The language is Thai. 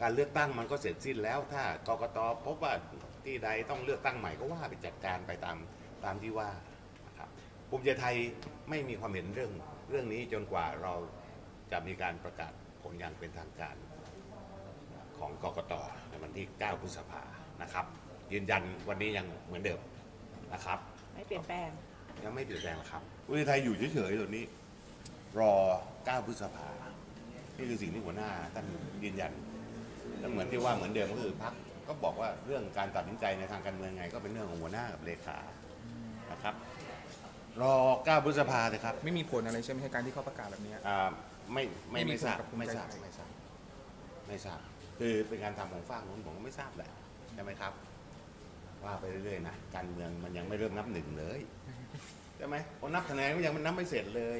การเลือกตั้งมันก็เสร็จสิ้นแล้วถ้ากกตพบว่าที่ใดต้องเลือกตั้งใหม่ก็ว่าไปจัดการไปตามตามที่ว่านะครับภูมิใจไทยไม่มีความเห็นเรื่องเรื่องนี้จนกว่าเราจะมีการประกาศผลอย่างเป็นทางการของกกตในวันที่ 9 พฤษภานะครับ ยืนยันวันนี้ยังเหมือนเดิมนะครับ ไม่เปลี่ยนแปลง ยังไม่เปลี่ยนแปลงหรอกครับภูมิใจไทยอยู่เฉยๆตัวนี้ รอ 9 พฤษภานี่คือสิ่งที่หัวหน้าท่านยืนยัน แล้วเหมือนที่ว่าเหมือนเดิมก็คือพักก็บอกว่าเรื่องการตัดสินใจในทางการเมืองไง ก็เป็นเรื่องของหัวหน้ากับเลขานะครับ รอ9พฤษภาเลยครับไม่มีผลอะไรใช่ไหมให้การที่เขาประกาศแบบนี้อ่าไม่ไม่ไม่มีไม่ทราบผลกับภูมิไม่ใจทราบไทยไม่ทราบไม่ทราบคือเป็นการทำของฝากนู้นผมก็ไม่ทราบแหละใช่ไหมครับ ว่าไปเรื่อยๆนะการเมืองมันยังไม่เริ่มนับหนึ่งเลยใช่ไหมพอนับคะแนนก็ยังมันนับไม่เสร็จเลย